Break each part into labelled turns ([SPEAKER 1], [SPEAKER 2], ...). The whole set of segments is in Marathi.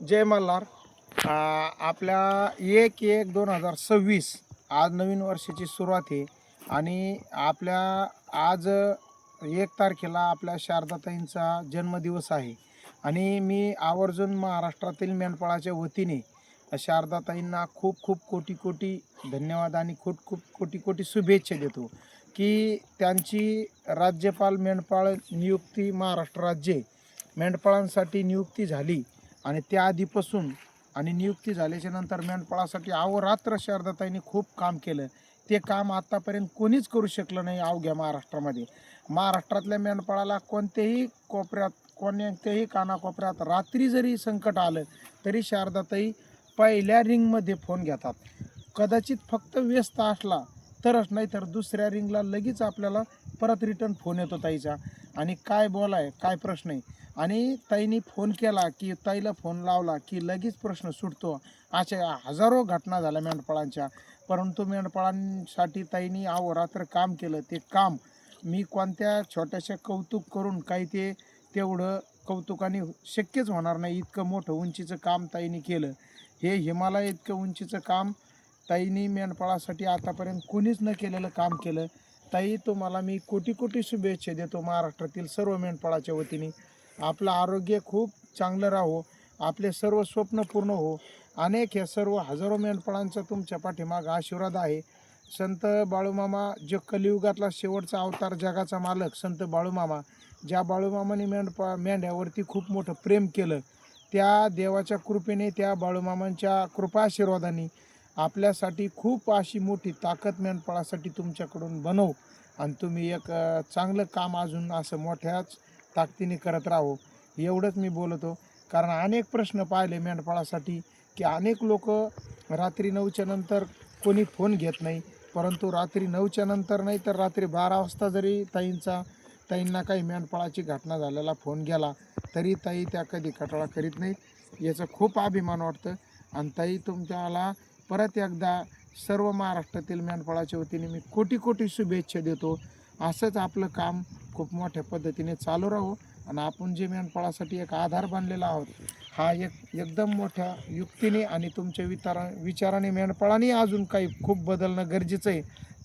[SPEAKER 1] जय मल्हार. आपल्या एक एक दोन हजार सव्वीस आज नवीन वर्षाची सुरुवात आहे. आणि आपल्या आज एक तारखेला आपल्या शारदाताईंचा जन्मदिवस आहे. आणि मी आवर्जून महाराष्ट्रातील मेंढपाळाच्या वतीने शारदाताईंना खूप खूप कोटी कोटी धन्यवाद आणि खूप खूप कोटी कोटी शुभेच्छा देतो की त्यांची राज्यपाल मेंढपाळ नियुक्ती महाराष्ट्र राज्य मेंढपाळांसाठी नियुक्ती झाली. आणि त्या आधीपासून आणि नियुक्ती झाल्याच्यानंतर मेंढपाळासाठी अहोरात्र शारदाताईंनी खूप काम केलं. ते काम आत्तापर्यंत कोणीच करू शकलं नाही अवघ्या महाराष्ट्रामध्ये. महाराष्ट्रातल्या मेंढपाळाला कोणत्याही कोपऱ्यात कोणत्याही कानाकोपऱ्यात रात्री जरी संकट आलं तरी शारदाताई पहिल्या रिंगमध्ये फोन घेतात. कदाचित फक्त व्यस्त असला तरच नाही तर दुसऱ्या रिंगला लगेच आपल्याला परत रिटर्न फोन येतो ताईचा. आणि काय बोलाय काय प्रश्न आहे? आणि ताईने फोन केला की ताईला फोन लावला की लगेच प्रश्न सुटतो. अशा हजारो घटना झाल्या मेंढपाळांच्या. परंतु मेंढपाळांसाठी ताईने अहोरात्र काम केलं. ते काम मी कोणत्या छोट्याशा कौतुक करून काही ते तेवढं कौतुकाने शक्यच होणार नाही. इतकं मोठं उंचीचं काम ताईने केलं. हे हिमालय इतकं उंचीचं काम ताईने मेंढपाळासाठी आतापर्यंत कोणीच न केलेलं काम केलं. ताई तुम्हाला मी कोटी कोटी शुभेच्छा देतो महाराष्ट्रातील सर्व मेंढपाळाच्या वतीने. आपलं आरोग्य खूप चांगलं राहो आपले सर्व स्वप्न पूर्ण हो. अनेक ह्या सर्व हजारो मेंढपाळांचा तुमच्या पाठीमाग आशीर्वाद आहे. संत बाळूमामा जो कलियुगातला शेवटचा अवतार जगाचा मालक संत बाळूमामा ज्या बाळूमामाने मेंढपा मेंढ्यावरती खूप मोठं प्रेम केलं त्या देवाच्या कृपेने त्या बाळूमामांच्या कृपा आशीर्वादाने आपल्यासाठी खूप अशी मोठी ताकद मेंढपाळासाठी तुमच्याकडून बनवू. आणि तुम्ही एक चांगलं काम अजून असं मोठ्याच ताकदीने करत राहो. एवढंच मी बोलतो. कारण अनेक प्रश्न पाहिले मेंढपाळासाठी की अनेक लोक रात्री नऊच्या नंतर कोणी फोन घेत नाही. परंतु रात्री नऊच्या नंतर नाही तर रात्री बारा वाजता जरी ताईंचा ताईंना काही मेंढपाळाची घटना झालेला फोन गेला तरी ताई त्या कधी कटाळा करीत नाहीत. याचं खूप अभिमान वाटतं. आणि ताई तुमच्याला परत एकदा सर्व महाराष्ट्रातील मेंढपाळाच्या वतीने मी कोटी कोटी शुभेच्छा देतो. असंच आपलं काम खूप मोठ्या पद्धतीने चालू राहू आणि आपण जे मेंढपाळासाठी एक आधार बनलेला आहोत हा एक एकदम मोठ्या युक्तीने आणि तुमच्या विचारा विचाराने मेंढपाळाने अजून काही खूप बदलणं गरजेचं आहे.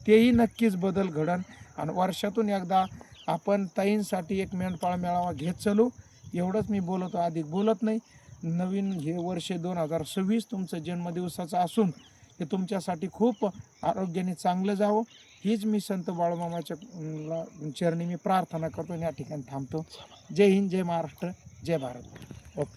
[SPEAKER 1] तेही नक्कीच बदल घडन आणि वर्षातून एकदा आपण ताईंसाठी एक मेंढपाळ मेळावा घेत चालू. एवढंच मी बोलतो अधिक बोलत नाही. नवीन हे वर्ष दोन हजार सव्वीस तुमचं जन्मदिवसाचं असून हे तुमच्यासाठी खूप आरोग्याने चांगलं जावं. हीच मी संत बाळूमामाच्या चरणी मी प्रार्थना करतो आणि या ठिकाणी थांबतो. जय हिंद जय महाराष्ट्र जय भारत.